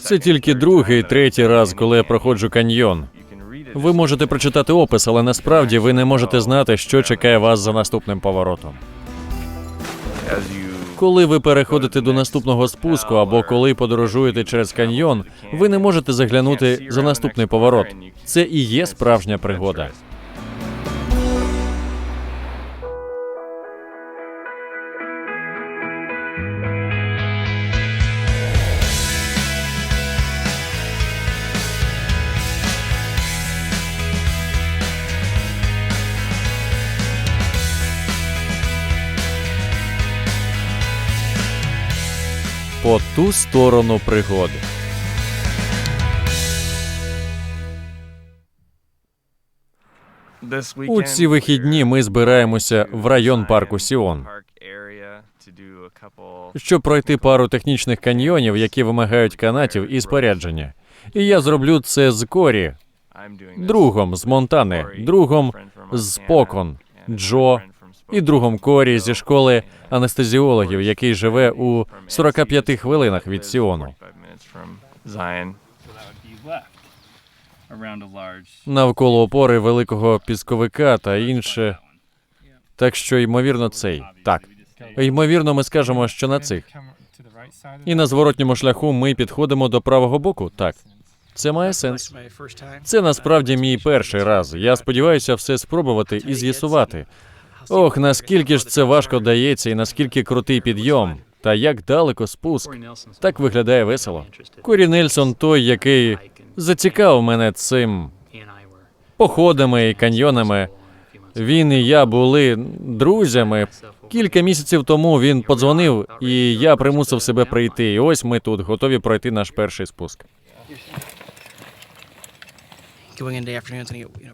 Це тільки другий, третій раз, коли я проходжу каньйон. Ви можете прочитати опис, але насправді ви не можете знати, що чекає вас за наступним поворотом. Коли ви переходите до наступного спуску або коли подорожуєте через каньйон, ви не можете заглянути за наступний поворот. Це і є справжня пригода. По ту сторону пригоди. У ці вихідні ми збираємося в район парку Сіон, щоб пройти пару технічних каньйонів, які вимагають канатів і спорядження. І я зроблю це з Корі, другом з Монтани, другом з Покон, Джо і другом Корі зі школи анестезіологів, який живе у 45 хвилинах від Сіону. Навколо опори великого пісковика та інше. Так що, ймовірно, цей. Так. Ймовірно, ми скажемо, що на цих. І на зворотньому шляху ми підходимо до правого боку. Так. Це має сенс. Це насправді мій перший раз. Я сподіваюся все спробувати і з'ясувати. Ох, наскільки ж це важко дається, і наскільки крутий підйом, та як далеко спуск. Так виглядає весело. Корі Нельсон той, який зацікавив мене цим походами і каньйонами. Він і я були друзями. Кілька місяців тому він подзвонив, і я примусив себе прийти. І ось ми тут готові пройти наш перший спуск.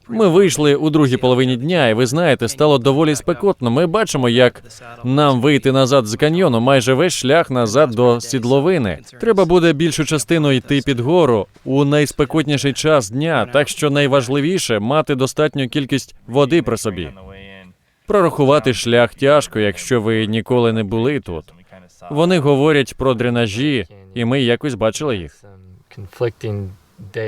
Ми вийшли у другій половині дня, і ви знаєте, стало доволі спекотно. Ми бачимо, як нам вийти назад з каньйону, майже весь шлях назад до сідловини. Треба буде більшу частину йти під гору у найспекотніший час дня, так що найважливіше мати достатню кількість води при собі. Прорахувати шлях тяжко, якщо ви ніколи не були тут. Вони говорять про дренажі, і ми якось бачили їх.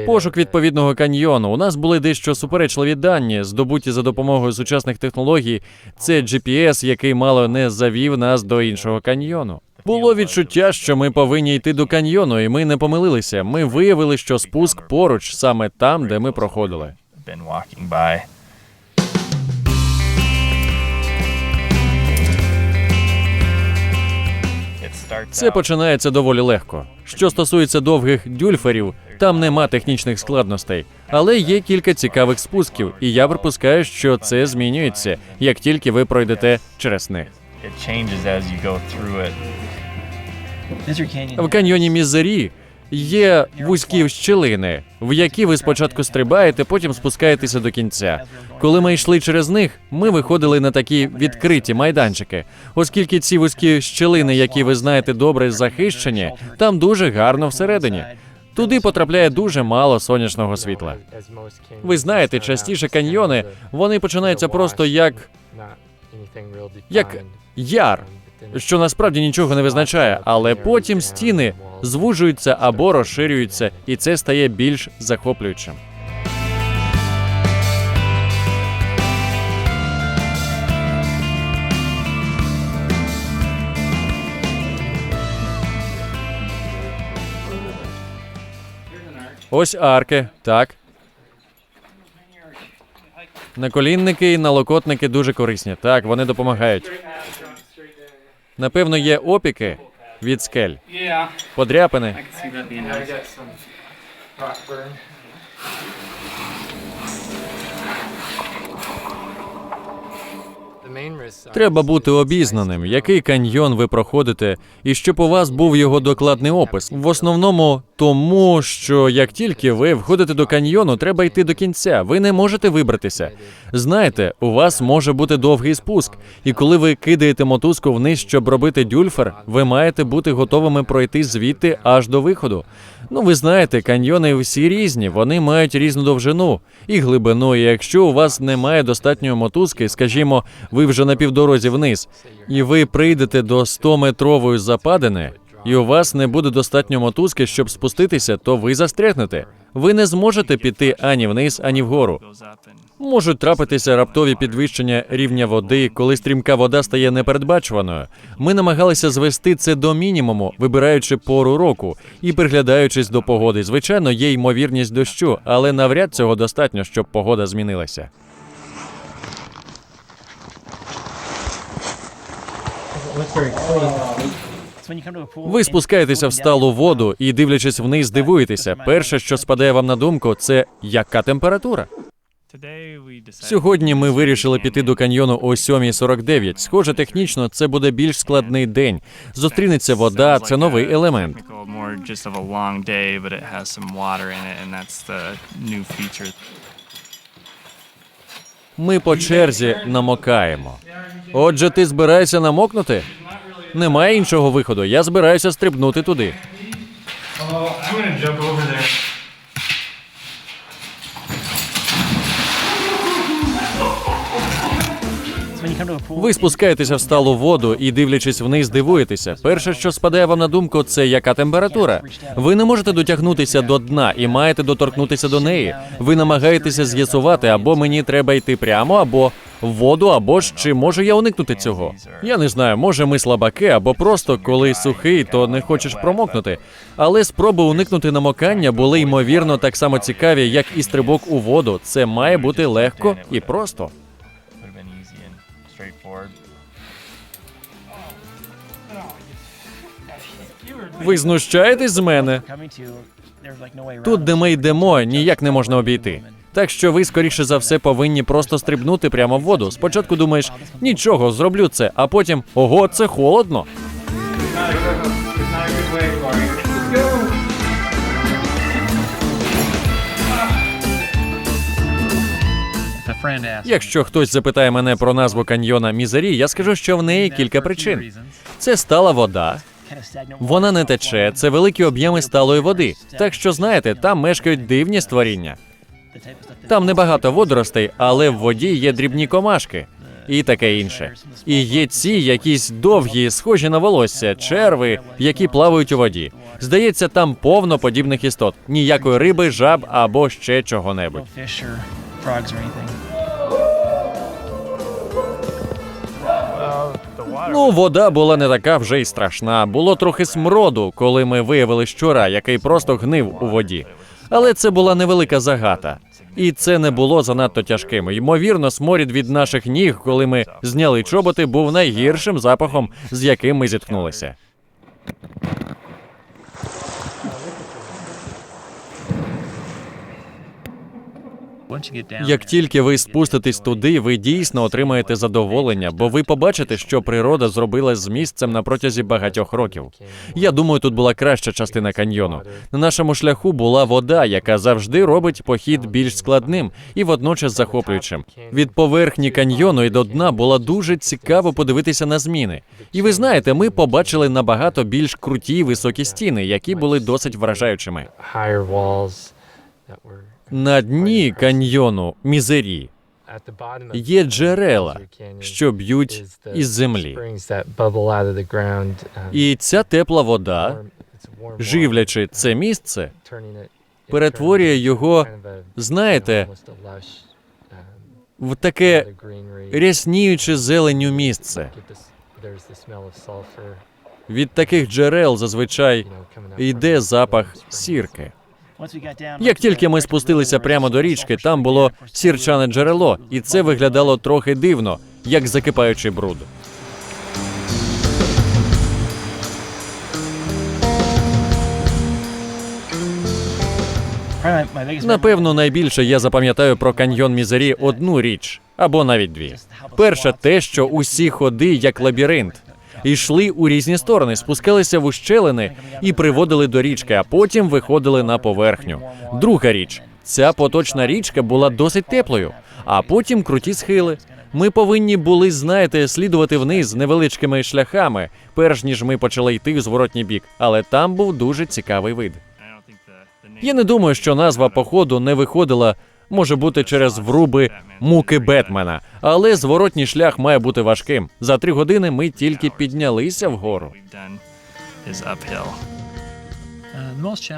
Пошук відповідного каньйону. У нас були дещо суперечливі дані, здобуті за допомогою сучасних технологій. Це GPS, який мало не завів нас до іншого каньйону. Було відчуття, що ми повинні йти до каньйону, і ми не помилилися. Ми виявили, що спуск поруч, саме там, де ми проходили. Це починається доволі легко. Що стосується довгих дюльферів, там нема технічних складностей, але є кілька цікавих спусків, і я припускаю, що це змінюється, як тільки ви пройдете через них. В каньйоні Мізері є вузькі щілини, в які ви спочатку стрибаєте, потім спускаєтеся до кінця. Коли ми йшли через них, ми виходили на такі відкриті майданчики, оскільки ці вузькі щілини, які ви знаєте добре захищені, там дуже гарно всередині. Туди потрапляє дуже мало сонячного світла. Ви знаєте, частіше каньйони вони починаються просто як як яр, що насправді нічого не визначає, але потім стіни звужуються або розширюються, і це стає більш захоплюючим. Ось арки, так. Наколінники і налокотники дуже корисні. Так, вони допомагають. Напевно, є опіки від скель, подряпини. Треба бути обізнаним, який каньйон ви проходите, і щоб у вас був його докладний опис. В основному тому, що як тільки ви входите до каньйону, треба йти до кінця. Ви не можете вибратися. Знаєте, у вас може бути довгий спуск, і коли ви кидаєте мотузку вниз, щоб робити дюльфер, ви маєте бути готовими пройти звідти аж до виходу. Ну, ви знаєте, каньйони всі різні, вони мають різну довжину і глибину. І якщо у вас немає достатньої мотузки, скажімо, ви вже на півдорозі вниз, і ви прийдете до 100-метрової западини, і у вас не буде достатньо мотузки, щоб спуститися, то ви застрягнете. Ви не зможете піти ані вниз, ані вгору. Можуть трапитися раптові підвищення рівня води, коли стрімка вода стає непередбачуваною. Ми намагалися звести це до мінімуму, вибираючи пору року і приглядаючись до погоди. Звичайно, є ймовірність дощу, але навряд цього достатньо, щоб погода змінилася. Ви спускаєтеся в сталу воду і, дивлячись вниз, дивуєтеся. Перше, що спадає вам на думку, це яка температура. Сьогодні ми вирішили піти до каньйону о 7.49. Схоже, технічно це буде більш складний день. Зустрінеться вода, це новий елемент. Ми по черзі намокаємо. Отже, ти збираєшся намокнути? Немає іншого виходу. Я збираюся стрибнути туди. Ви спускаєтеся в сталу воду і, дивлячись вниз, дивуєтеся. Перше, що спадає вам на думку, це яка температура. Ви не можете дотягнутися до дна і маєте доторкнутися до неї. Ви намагаєтеся з'ясувати, або мені треба йти прямо, або в воду, або ж чи можу я уникнути цього. Я не знаю, може ми слабаки, або просто коли сухий, то не хочеш промокнути. Але спроби уникнути намокання були ймовірно так само цікаві, як і стрибок у воду. Це має бути легко і просто. Ви знущаєтесь з мене? Тут, де ми йдемо, ніяк не можна обійти. Так що ви, скоріше за все, повинні просто стрибнути прямо в воду. Спочатку думаєш, нічого, зроблю це, а потім ого, це холодно. Якщо хтось запитає мене про назву каньйона Мізері, я скажу, що в неї кілька причин. Це стала вода, вона не тече, це великі об'єми сталої води. Так що знаєте, там мешкають дивні створіння. Там небагато водоростей, але в воді є дрібні комашки і таке інше. І є ці якісь довгі, схожі на волосся, черви, які плавають у воді. Здається, там повно подібних істот. Ніякої риби, жаб або ще чого-небудь. Ну, вода була не така вже й страшна. Було трохи смроду, коли ми виявили щура, який просто гнив у воді. Але це була невелика загата. І це не було занадто тяжким. Ймовірно, сморід від наших ніг, коли ми зняли чоботи, був найгіршим запахом, з яким ми зіткнулися. Як тільки ви спуститесь туди, ви дійсно отримаєте задоволення, бо ви побачите, що природа зробила з місцем на протязі багатьох років. Я думаю, тут була краща частина каньйону. На нашому шляху була вода, яка завжди робить похід більш складним і водночас захоплюючим. Від поверхні каньйону і до дна було дуже цікаво подивитися на зміни. І ви знаєте, ми побачили набагато більш круті високі стіни, які були досить вражаючими. На дні каньйону Мізері є джерела, що б'ють із землі. um, І ця тепла вода, живлячи це місце, перетворює його, знаєте, um, в таке рясніюче зеленню місце. Від таких джерел зазвичай йде запах сірки. Як тільки ми спустилися прямо до річки, там було сірчане джерело, і це виглядало трохи дивно, як закипаючий бруд. Напевно, найбільше я запам'ятаю про каньйон Мізері одну річ або навіть дві. Перше, те, що усі ходи як лабіринт. Йшли у різні сторони, спускалися в ущелини і приводили до річки, а потім виходили на поверхню. Друга річ, ця поточна річка була досить теплою, а потім круті схили. Ми повинні були, знаєте, слідувати вниз невеличкими шляхами, перш ніж ми почали йти в зворотній бік. Але там був дуже цікавий вид. Я не думаю, що назва походу не виходила, може бути через вруби муки Бетмена, але зворотній шлях має бути важким. За три години ми тільки піднялися вгору.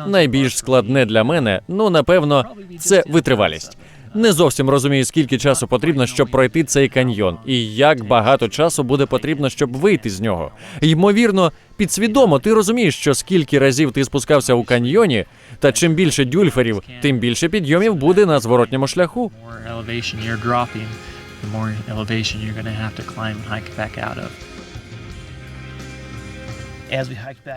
Найбільш складне для мене, ну напевно, це витривалість. Не зовсім розумію, скільки часу потрібно, щоб пройти цей каньйон, і як багато часу буде потрібно, щоб вийти з нього. Ймовірно, підсвідомо ти розумієш, що скільки разів ти спускався у каньйоні, та чим більше дюльферів, тим більше підйомів буде на зворотньому шляху. the more elevation you're going have to climb and hike back out of.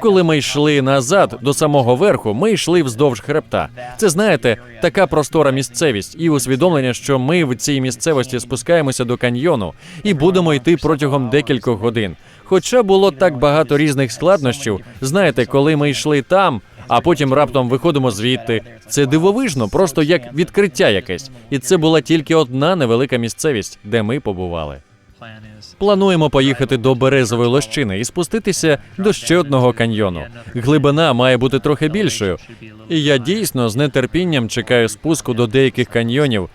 Коли ми йшли назад до самого верху, ми йшли вздовж хребта. Це знаєте, така простора місцевість і усвідомлення, що ми в цій місцевості спускаємося до каньйону і будемо йти протягом декількох годин. Хоча було так багато різних складнощів, знаєте, коли ми йшли там, а потім раптом виходимо звідти. Це дивовижно, просто як відкриття якесь. І це була тільки одна невелика місцевість, де ми побували. Плануємо поїхати до березової лощини і спуститися до ще одного каньйону. Глибина має бути трохи більшою. І я дійсно з нетерпінням чекаю спуску до деяких каньйонів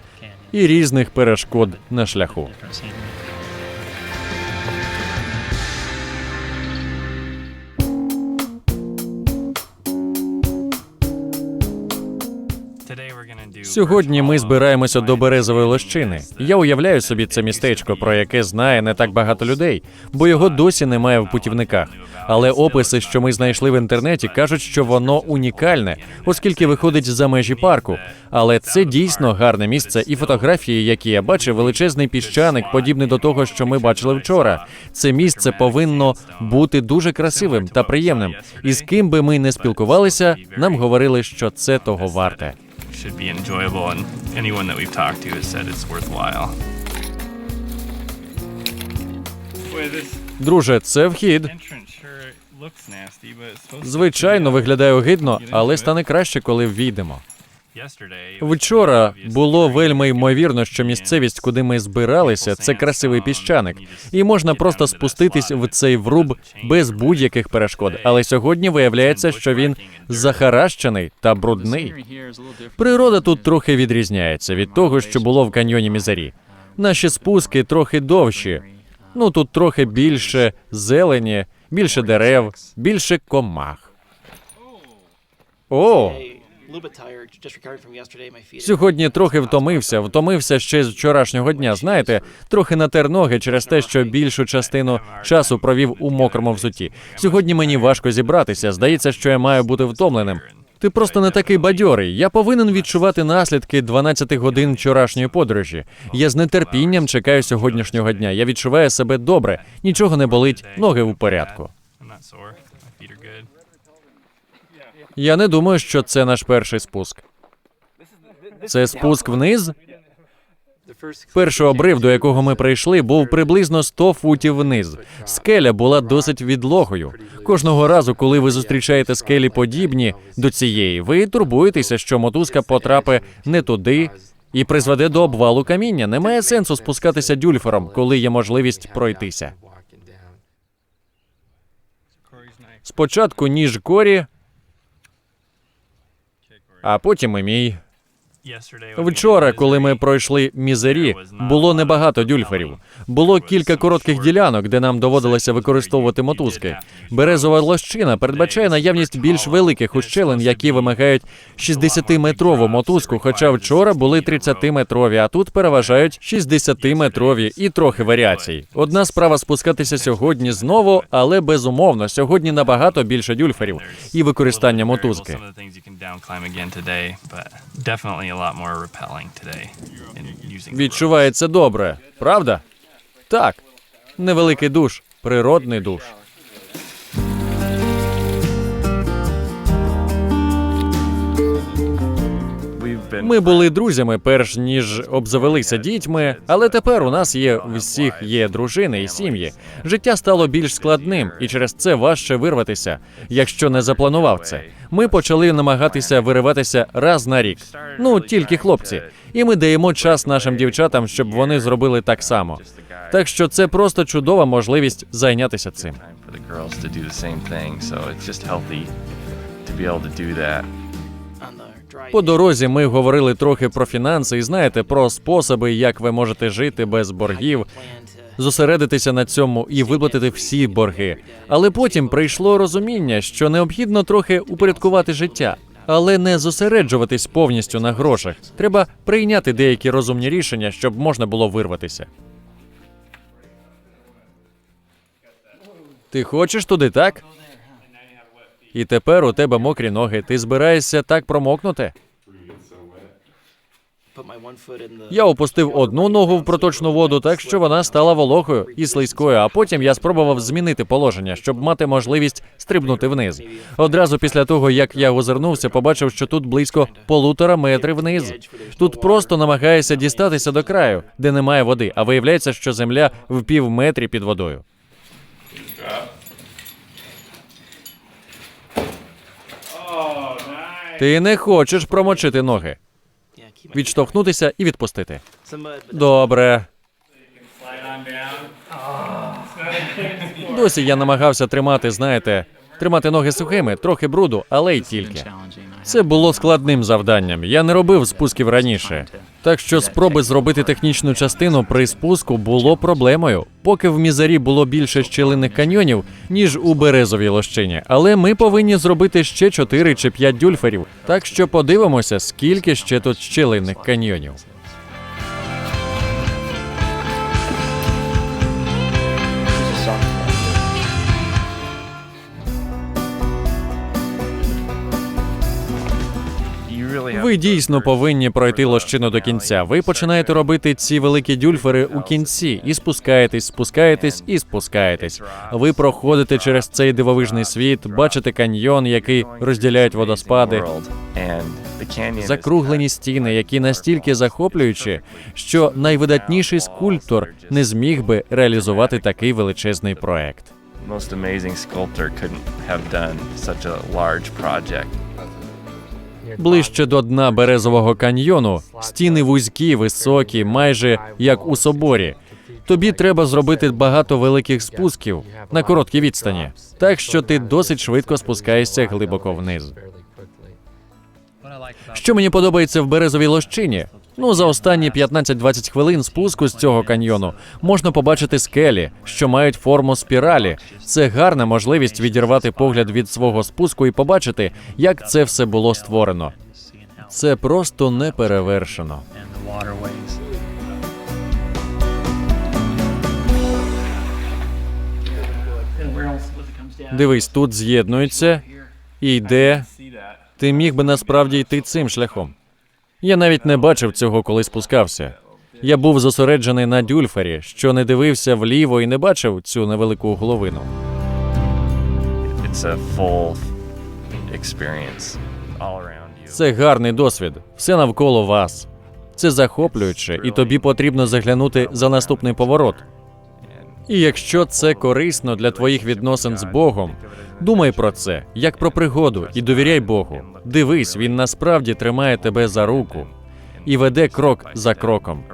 і різних перешкод на шляху. Сьогодні ми збираємося до березової лощини. Я уявляю собі це містечко, про яке знає не так багато людей, бо його досі немає в путівниках. Але описи, що ми знайшли в інтернеті, кажуть, що воно унікальне, оскільки виходить за межі парку. Але це дійсно гарне місце, і фотографії, які я бачив, величезний піщаник, подібний до того, що ми бачили вчора. Це місце повинно бути дуже красивим та приємним. І з ким би ми не спілкувалися, нам говорили, що це того варте. Should be enjoyable, and anyone that we've talked to has said it's worthwhile. Друже, це вхід. Звичайно, виглядає огидно, але стане краще, коли ввійдемо. Вчора було вельми ймовірно, що місцевість, куди ми збиралися, це красивий піщаник, і можна просто спуститись в цей вруб без будь-яких перешкод. Але сьогодні виявляється, що він захаращений та брудний. Природа тут трохи відрізняється від того, що було в каньйоні Мізарі. Наші спуски трохи довші. Ну тут трохи більше зелені, більше дерев, більше комах. О, Сьогодні трохи втомився, втомився ще з вчорашнього дня. Знаєте, трохи натер ноги через те, що більшу частину часу провів у мокрому взуті. Сьогодні мені важко зібратися. Здається, що я маю бути втомленим. Ти просто не такий бадьорий. Я повинен відчувати наслідки 12 годин вчорашньої подорожі. Я з нетерпінням чекаю сьогоднішнього дня. Я відчуваю себе добре, нічого не болить, ноги в порядку. Я не думаю, що це наш перший спуск. Це спуск вниз. Перший обрив, до якого ми прийшли, був приблизно 100 футів вниз. Скеля була досить відлогою. Кожного разу, коли ви зустрічаєте скелі подібні до цієї, ви турбуєтеся, що мотузка потрапить не туди і призведе до обвалу каміння. Немає сенсу спускатися дюльфером, коли є можливість пройтися. Спочатку ніж корі, а потім і мій. Вчора, коли ми пройшли мізері, було небагато дюльферів. Було кілька коротких ділянок, де нам доводилося використовувати мотузки. Березова лощина передбачає наявність більш великих ущелин, які вимагають 60-метрову мотузку. Хоча вчора були 30-метрові, а тут переважають 60-метрові і трохи варіацій. Одна справа спускатися сьогодні знову, але безумовно сьогодні набагато більше дюльферів і використання мотузки. Відчувається добре, правда? Так. Невеликий душ, природний душ. Ми були друзями, перш ніж обзавелися дітьми, але тепер у нас є у всіх є дружини і сім'ї. Життя стало більш складним, і через це важче вирватися, якщо не запланував це. Ми почали намагатися вириватися раз на рік. Ну тільки хлопці, і ми даємо час нашим дівчатам, щоб вони зробили так само. Так що це просто чудова можливість зайнятися цим. По дорозі ми говорили трохи про фінанси і знаєте про способи, як ви можете жити без боргів. зосередитися на цьому і виплатити всі борги. Але потім прийшло розуміння, що необхідно трохи упорядкувати життя, але не зосереджуватись повністю на грошах. Треба прийняти деякі розумні рішення, щоб можна було вирватися. Ти хочеш туди, так? І тепер у тебе мокрі ноги. Ти збираєшся так промокнути? Я опустив одну ногу в проточну воду, так що вона стала вологою і слизькою. А потім я спробував змінити положення, щоб мати можливість стрибнути вниз. Одразу після того, як я озирнувся, побачив, що тут близько полутора метрів вниз. Тут просто намагаєшся дістатися до краю, де немає води, а виявляється, що земля в пів метрі під водою. Ти не хочеш промочити ноги, відштовхнутися і відпустити. Добре. Досі я намагався тримати, знаєте, тримати ноги сухими, трохи бруду, але й тільки. Це було складним завданням. Я не робив спусків раніше. Так що спроби зробити технічну частину при спуску було проблемою, поки в мізарі було більше щелиних каньйонів, ніж у березовій лощині. Але ми повинні зробити ще 4 чи 5 дюльферів. Так що подивимося, скільки ще тут щілинних каньйонів. Ви дійсно повинні пройти лощину до кінця. Ви починаєте робити ці великі дюльфери у кінці і спускаєтесь, спускаєтесь і спускаєтесь. Ви проходите через цей дивовижний світ, бачите каньйон, який розділяють водоспади, закруглені стіни, які настільки захоплюючі, що найвидатніший скульптор не зміг би реалізувати такий величезний проект. most amazing sculptor couldn't have done such a large project. Ближче до дна березового каньйону стіни вузькі, високі, майже як у соборі. Тобі треба зробити багато великих спусків на короткій відстані, так що ти досить швидко спускаєшся глибоко вниз. Що мені подобається в березовій лощині? Ну, за останні 15-20 хвилин спуску з цього каньйону можна побачити скелі, що мають форму спіралі. Це гарна можливість відірвати погляд від свого спуску і побачити, як це все було створено. Це просто неперевершено. Дивись, тут з'єднуються і йде. Ти міг би насправді йти цим шляхом. Я навіть не бачив цього, коли спускався. Я був зосереджений на дюльфері, що не дивився вліво і не бачив цю невелику головину. It's a full experience all around you. Це гарний досвід. Все навколо вас. Це захоплююче, і тобі потрібно заглянути за наступний поворот. І якщо це корисно для твоїх відносин з Богом, думай про це як про пригоду і довіряй Богу. Дивись, він насправді тримає тебе за руку і веде крок за кроком.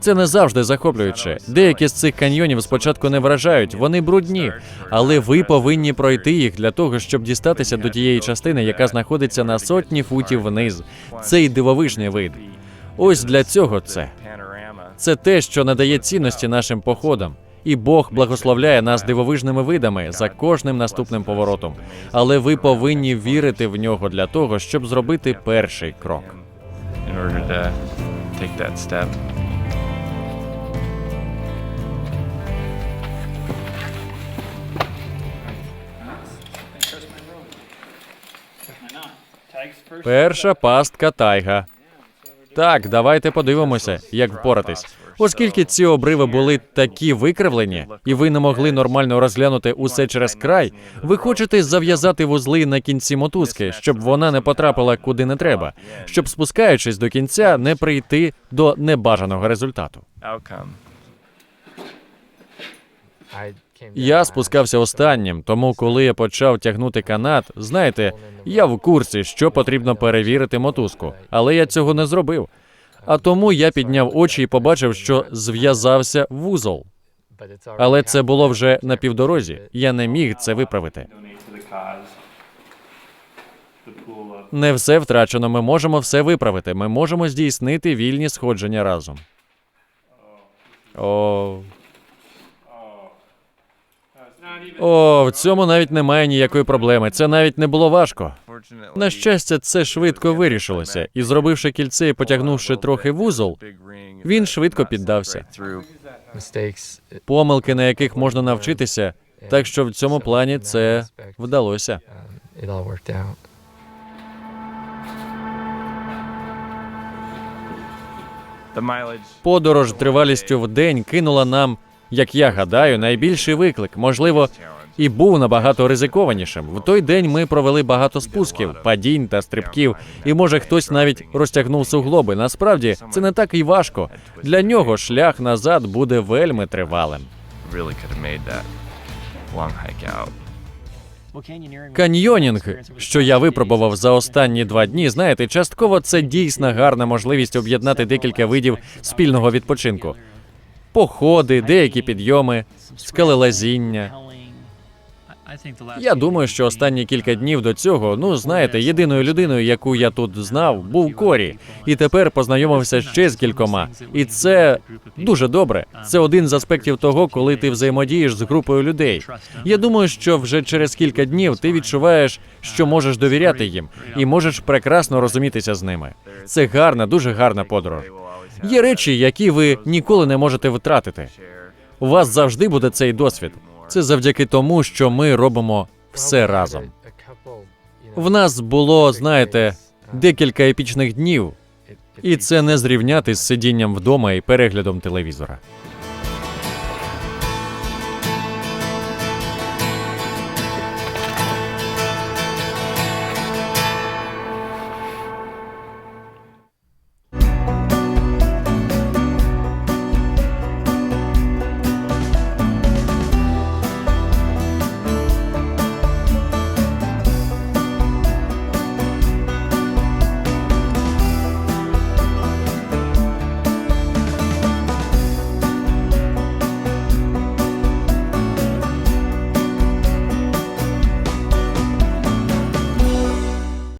Це не завжди захоплююче. Деякі з цих каньйонів спочатку не вражають, вони брудні, але ви повинні пройти їх для того, щоб дістатися до тієї частини, яка знаходиться на сотні футів вниз. Цей дивовижний вид. Ось для цього це. Це те, що надає цінності нашим походам. І Бог благословляє нас дивовижними видами за кожним наступним поворотом. Але ви повинні вірити в нього для того, щоб зробити перший крок. Перша пастка тайга. Так, давайте подивимося, як впоратись. Оскільки ці обриви були такі викривлені, і ви не могли нормально розглянути усе через край, ви хочете зав'язати вузли на кінці мотузки, щоб вона не потрапила куди не треба, щоб спускаючись до кінця, не прийти до небажаного результату. Я спускався останнім, тому коли я почав тягнути канат, знаєте, я в курсі, що потрібно перевірити мотузку, але я цього не зробив. А тому я підняв очі і побачив, що зв'язався вузол. Але це було вже на півдорозі. Я не міг це виправити. Не все втрачено. Ми можемо все виправити. Ми можемо здійснити вільні сходження разом. О, О, в цьому навіть немає ніякої проблеми. Це навіть не було важко. На щастя, це швидко вирішилося, і зробивши кільце і потягнувши трохи вузол, він швидко піддався. Mistakes. Помилки, на яких можна навчитися, так що в цьому плані це вдалося. mileage Подорож тривалістю в день кинула нам, як я гадаю, найбільший виклик, можливо, і був набагато ризикованішим. В той день ми провели багато спусків, падінь та стрибків, і може хтось навіть розтягнув суглоби. Насправді це не так і важко. Для нього шлях назад буде вельми тривалим. Каньйонінг, що я випробував за останні два дні, знаєте, частково це дійсно гарна можливість об'єднати декілька видів спільного відпочинку: походи, деякі підйоми, скелелазіння. Я думаю, що останні кілька днів до цього, ну знаєте, єдиною людиною, яку я тут знав, був Корі, і тепер познайомився ще з кількома. І це дуже добре. Це один з аспектів того, коли ти взаємодієш з групою людей. Я думаю, що вже через кілька днів ти відчуваєш, що можеш довіряти їм, і можеш прекрасно розумітися з ними. Це гарна, дуже гарна подорож. Є речі, які ви ніколи не можете втратити. У вас завжди буде цей досвід. Це завдяки тому, що ми робимо все разом. В нас було, знаєте, декілька епічних днів, і це не зрівняти з сидінням вдома і переглядом телевізора.